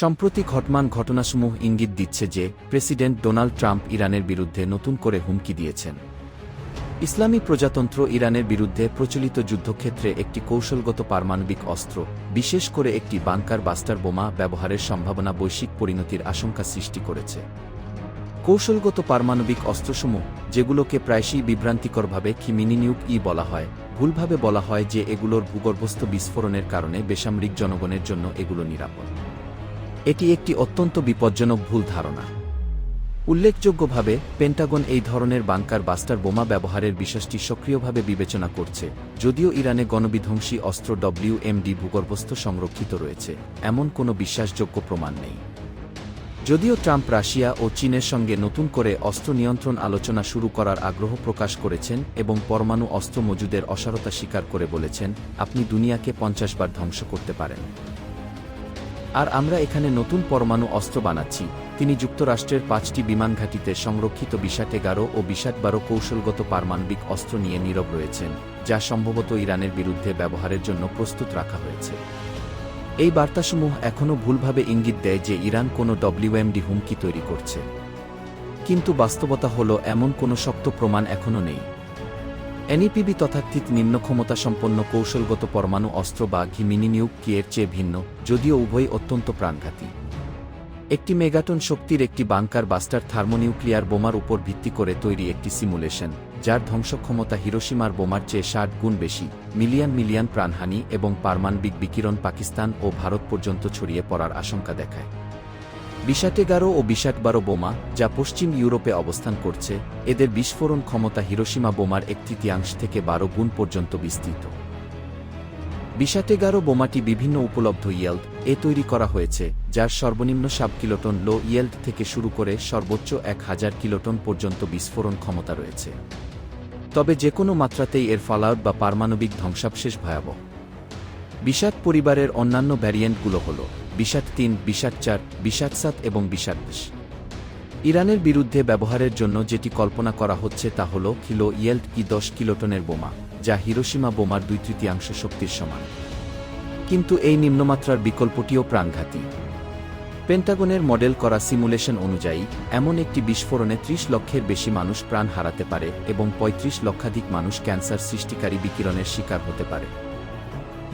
সম্প্রতি ঘটমান ঘটনাসমূহ ইঙ্গিত দিচ্ছে যে প্রেসিডেন্ট ডোনাল্ড ট্রাম্প ইরানের বিরুদ্ধে নতুন করে হুমকি দিয়েছেন। ইসলামী প্রজাতন্ত্র ইরানের বিরুদ্ধে প্রচলিত যুদ্ধক্ষেত্রে একটি কৌশলগত পারমাণবিক অস্ত্র, বিশেষ করে একটি বাংকার বাস্টার বোমা ব্যবহারের সম্ভাবনা বৈশ্বিক পরিণতির আশঙ্কা সৃষ্টি করেছে। কৌশলগত পারমাণবিক অস্ত্রসমূহ, যেগুলোকে প্রায়শই বিভ্রান্তিকরভাবে খিমিনিনিউক ই বলা হয়, ভুলভাবে বলা হয় যে এগুলোর ভূগর্ভস্থ বিস্ফোরণের কারণে বেসামরিক জনগণের জন্য এগুলো নিরাপদ। এটি একটি অত্যন্ত বিপজ্জনক ভুল ধারণা। উল্লেখযোগ্যভাবে, পেন্টাগন এই ধরনের বাংকার বাস্টার বোমা ব্যবহারের বিষয়টি সক্রিয়ভাবে বিবেচনা করছে, যদিও ইরানে গণবিধ্বংসী অস্ত্র ডব্লিউএমডি ভূগর্ভস্থ সংরক্ষিত রয়েছে, এমন কোনো বিশ্বাসযোগ্য প্রমাণ নেই। যদিও ট্রাম্প রাশিয়া ও চীনের সঙ্গে নতুন করে অস্ত্র নিয়ন্ত্রণ আলোচনা শুরু করার আগ্রহ প্রকাশ করেছেন এবং পরমাণু অস্ত্র মজুদের অসারতা স্বীকার করে বলেছেন, আপনি দুনিয়াকে পঞ্চাশ বার ধ্বংস করতে পারেন। আর আমরা এখানে নতুন পরমাণু অস্ত্র বানাচ্ছি। তিনি যুক্তরাষ্ট্রের পাঁচটি বিমান ঘাঁটিতে সংরক্ষিত বিশাট এগারো ও বিশাট বারো কৌশলগত পারমাণবিক অস্ত্র নিয়ে নীরব রয়েছেন, যা সম্ভবত ইরানের বিরুদ্ধে ব্যবহারের জন্য প্রস্তুত রাখা হয়েছে। এই বার্তাসমূহ এখনও ভুলভাবে ইঙ্গিত দেয় যে ইরান কোনো ডব্লিউএমডি হুমকি তৈরি করছে। কিন্তু বাস্তবতা হল এমন কোনো শক্ত প্রমাণ এখনও নেই। এনইপিবি তথাকথিত নিম্ন ক্ষমতাসম্পন্ন কৌশলগত পরমাণু অস্ত্র বা ঘিমিনিনিউক কি এর চেয়ে ভিন্ন, যদিও উভয়ই অত্যন্ত প্রাণঘাতী। একটি মেগাটন শক্তির একটি বাংকার বাস্টার থার্মোনিউক্লিয়ার বোমার উপর ভিত্তি করে তৈরি একটি সিমুলেশন, যার ধ্বংসক্ষমতা হিরোসীমার বোমার চেয়ে ষাট গুণ বেশি, মিলিয়ন মিলিয়ন প্রাণহানি এবং পারমাণবিক বিকিরণ পাকিস্তান ও ভারত পর্যন্ত ছড়িয়ে পড়ার আশঙ্কা দেখায়। বিশাট এগারো ও বিশাট বারো বোমা, যা পশ্চিম ইউরোপে অবস্থান করছে, এদের বিস্ফোরণ ক্ষমতা হিরোসীমা বোমার এক তৃতীয়াংশ থেকে বারো গুণ পর্যন্ত বিস্তৃত। বিশাট এগারো বোমাটি বিভিন্ন উপলব্ধ ইয়েল্ড এ তৈরি করা হয়েছে, যার সর্বনিম্ন সাব কিলোটন লো ইয়েল্ড থেকে শুরু করে সর্বোচ্চ এক হাজার কিলোটন পর্যন্ত বিস্ফোরণ ক্ষমতা রয়েছে। তবে যে কোনো মাত্রাতেই এর ফলাউট বা পারমাণবিক ধ্বংসাবশেষ ভয়াবহ। বিষাদ পরিবারের অন্যান্য ভ্যারিয়েন্টগুলো হল বিষাদ তিন, বিষাদ চার, বিষাদ সাত এবং বিষাদ বিশ। ইরানের বিরুদ্ধে ব্যবহারের জন্য যেটি কল্পনা করা হচ্ছে তা হল কিলো ইয়েল্ট ই দশ কিলোটনের বোমা, যা হিরোসীমা বোমার দুই তৃতীয়াংশ শক্তির সমান। কিন্তু এই নিম্নমাত্রার বিকল্পটিও প্রাণঘাতী। পেন্টাগনের মডেল করা সিমুলেশন অনুযায়ী, এমন একটি বিস্ফোরণে ত্রিশ লক্ষের বেশি মানুষ প্রাণ হারাতে পারে এবং ৩৫ লক্ষাধিক মানুষ ক্যান্সার সৃষ্টিকারী বিকিরণের শিকার হতে পারে।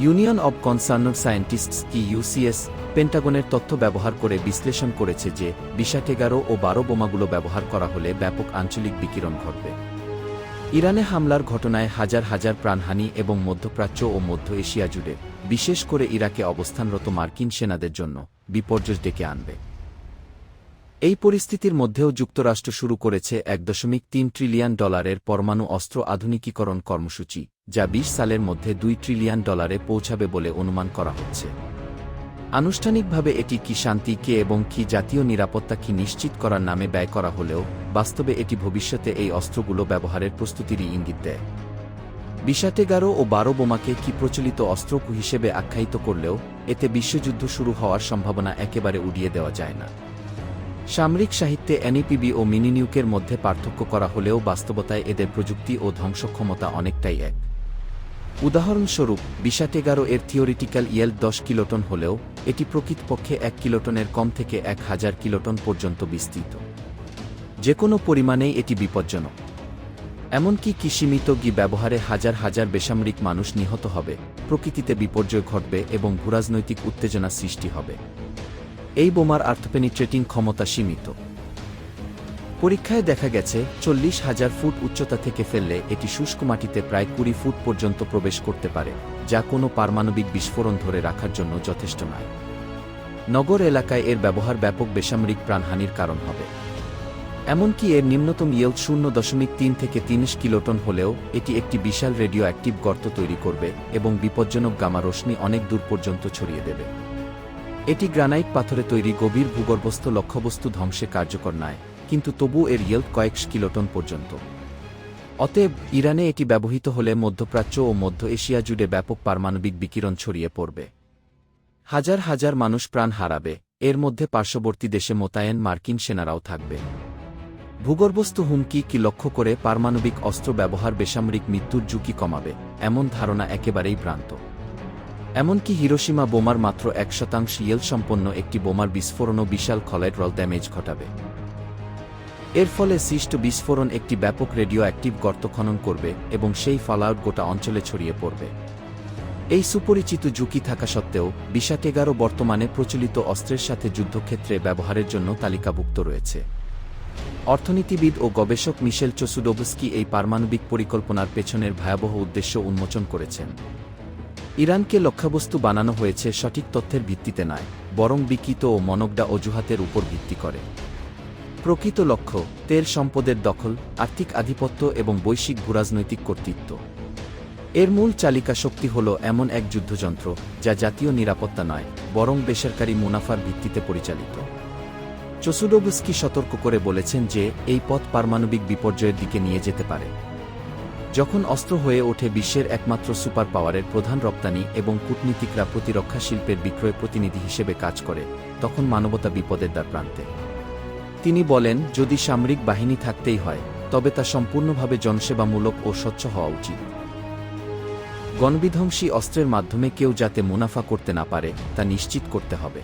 Union of concern scientists UCS পেন্টাগনের তথ্য ব্যবহার করে বিশ্লেষণ করেছে যে বিশাক এগারো ও বারো বোমাগুলো ব্যবহার করা হলে ব্যাপক আঞ্চলিক বিকিরণ ঘটবে। ইরানে হামলার ঘটনায় হাজার হাজার প্রাণহানি এবং মধ্যপ্রাচ্য ও মধ্য এশিয়া জুড়ে, বিশেষ করে ইরাকে অবস্থানরত মার্কিন সেনাদের জন্য, বিপর্যয় ডেকে আনবে। এই পরিস্থিতির মধ্যেও যুক্তরাষ্ট্র শুরু করেছে এক দশমিক তিন ট্রিলিয়ন ডলারের পরমাণু অস্ত্র আধুনিকীকরণ কর্মসূচি, যা বিশ সালের মধ্যে দুই ট্রিলিয়ন ডলারে পৌঁছাবে বলে অনুমান করা হচ্ছে। আনুষ্ঠানিকভাবে এটি কি শান্তি, কে এবং কি জাতীয় নিরাপত্তা কি নিশ্চিত করার নামে ব্যয় করা হলেও, বাস্তবে এটি ভবিষ্যতে এই অস্ত্রগুলো ব্যবহারের প্রস্তুতিরই ইঙ্গিত দেয়। বিশাট এগারো ও বারো বোমাকে কি প্রচলিত অস্ত্র হিসেবে আখ্যায়িত করলেও, এতে বিশ্বযুদ্ধ শুরু হওয়ার সম্ভাবনা একেবারে উড়িয়ে দেওয়া যায় না। সামরিক সাহিত্যে এনইপিবি ও মিনিনিউকের মধ্যে পার্থক্য করা হলেও বাস্তবতায় এদের প্রযুক্তি ও ধ্বংসক্ষমতা অনেকটাই এক। উদাহরণস্বরূপ বিশাট এগারো এর থিওরিটিক্যাল ইয়েল দশ কিলোটন হলেও, এটি প্রকৃতপক্ষে এক কিলোটনের কম থেকে এক হাজার কিলোটন পর্যন্ত বিস্তৃত। যে কোনো পরিমাণেই এটি বিপজ্জনক। এমনকি কি সীমিত গি ব্যবহারে হাজার হাজার বেসামরিক মানুষ নিহত হবে, প্রকৃতিতে বিপর্যয় ঘটবে এবং ভূরাজনৈতিক উত্তেজনা সৃষ্টি হবে। এই বোমার আর্থপেনিট্রেটিং ক্ষমতা সীমিত। পরীক্ষায় দেখা গেছে, চল্লিশ হাজার ফুট উচ্চতা থেকে ফেললে এটি শুষ্ক মাটিতে প্রায় কুড়ি ফুট পর্যন্ত প্রবেশ করতে পারে, যা কোনো পারমাণবিক বিস্ফোরণ ধরে রাখার জন্য যথেষ্ট নয়। নগর এলাকায় এর ব্যবহার ব্যাপক বেসামরিক প্রাণহানির কারণ হবে। এমনকি এর নিম্নতম ইয়েল শূন্য দশমিক তিন থেকে তিরিশ কিলোটন হলেও এটি একটি বিশাল রেডিও অ্যাক্টিভ গর্ত তৈরি করবে এবং বিপজ্জনক গামা রশ্মি অনেক দূর পর্যন্ত ছড়িয়ে দেবে। এটি গ্রানাইট পাথরে তৈরি গভীর ভূগর্ভস্থ লক্ষ্যবস্তু ধ্বংসে কার্যকর নয়, কিন্তু তবু এর ইয়েল্ড কয়েক কিলোটন পর্যন্ত। অতএব, ইরানে এটি ব্যবহৃত হলে মধ্যপ্রাচ্য ও মধ্য এশিয়া জুড়ে ব্যাপক পারমাণবিক বিকিরণ ছড়িয়ে পড়বে। হাজার হাজার মানুষ প্রাণ হারাবে, এর মধ্যে পার্শ্ববর্তী দেশে মোতায়েন মার্কিন সেনারাও থাকবে। ভূগর্ভস্থ হুমকি কি লক্ষ্য করে পারমাণবিক অস্ত্র ব্যবহার বেসামরিক মৃত্যুর ঝুঁকি কমাবে, এমন ধারণা একেবারেই ভ্রান্ত। এমনকি হিরোসীমা বোমার মাত্র এক শতাংশ ইয়েল সম্পন্ন একটি বোমার বিস্ফোরণও বিশাল খলাইড্রল ড্যামেজ ঘটাবে। এর ফলে সৃষ্ট বিস্ফোরণ একটি ব্যাপক রেডিও অ্যাক্টিভ গর্ত খনন করবে এবং সেই ফলআউট গোটা অঞ্চলে ছড়িয়ে পড়বে। এই সুপরিচিত ঝুঁকি থাকা সত্ত্বেও বিশাট এগারো বর্তমানে প্রচলিত অস্ত্রের সাথে যুদ্ধক্ষেত্রে ব্যবহারের জন্য তালিকাভুক্ত রয়েছে। অর্থনীতিবিদ ও গবেষক মিশেল চসুডোভস্কি এই পারমাণবিক পরিকল্পনার পেছনের ভয়াবহ উদ্দেশ্য উন্মোচন করেছেন। ইরানকে লক্ষ্যবস্তু বানানো হয়েছে সঠিক তথ্যের ভিত্তিতে নয়, বরং বিকৃত ও মনগডা অজুহাতের উপর ভিত্তি করে। প্রকৃত লক্ষ্য, তেল সম্পদের দখল, আর্থিক আধিপত্য এবং বৈশ্বিক ভূরাজনৈতিক কর্তৃত্ব। এর মূল চালিকা শক্তি হল এমন এক যুদ্ধযন্ত্র, যা জাতীয় নিরাপত্তা নয়, বরং বেসরকারি মুনাফার ভিত্তিতে পরিচালিত। চসুডোবস্কি সতর্ক করে বলেছেন যে, এই পথ পারমাণবিক বিপর্যয়ের দিকে নিয়ে যেতে পারে। যখন অস্ত্র হয়ে ওঠে বিশ্বের একমাত্র সুপার পাওয়ারের প্রধান রপ্তানি এবং কূটনীতিকরা প্রতিরক্ষা শিল্পের বিক্রয় প্রতিনিধি হিসেবে কাজ করে, তখন মানবতা বিপদের দ্বার প্রান্তে। তিনি বলেন, যদি সামরিক বাহিনী থাকতেই হয়, তবে তা সম্পূর্ণভাবে জনসেবামূলক ও স্বচ্ছ হওয়া উচিত। গণবিধ্বংসী অস্ত্রের মাধ্যমে কেউ যাতে মুনাফা করতে না পারে, তা নিশ্চিত করতে হবে।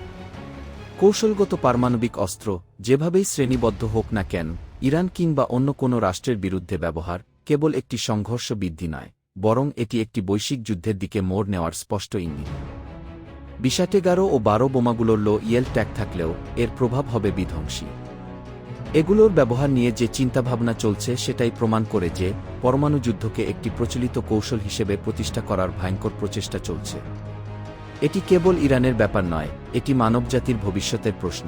কৌশলগত পারমাণবিক অস্ত্র, যেভাবেই শ্রেণীবদ্ধ হোক না কেন, ইরান কিংবা অন্য কোনো রাষ্ট্রের বিরুদ্ধে ব্যবহার কেবল একটি সংঘর্ষ বৃদ্ধি নয়, বরং এটি একটি বৈশ্বিক যুদ্ধের দিকে মোড় নেওয়ার স্পষ্ট ইঙ্গিত। বিশাটেগারো ও বারো বোমাগুলোর লো ইয়েল ট্যাগ থাকলেও এর প্রভাব হবে বিধ্বংসী। এগুলোর ব্যবহার নিয়ে যে চিন্তাভাবনা চলছে সেটাই প্রমাণ করে যে পরমাণু যুদ্ধকে একটি প্রচলিত কৌশল হিসেবে প্রতিষ্ঠা করার ভয়ঙ্কর প্রচেষ্টা চলছে। এটি কেবল ইরানের ব্যাপার নয়, এটি মানবজাতির ভবিষ্যতের প্রশ্ন।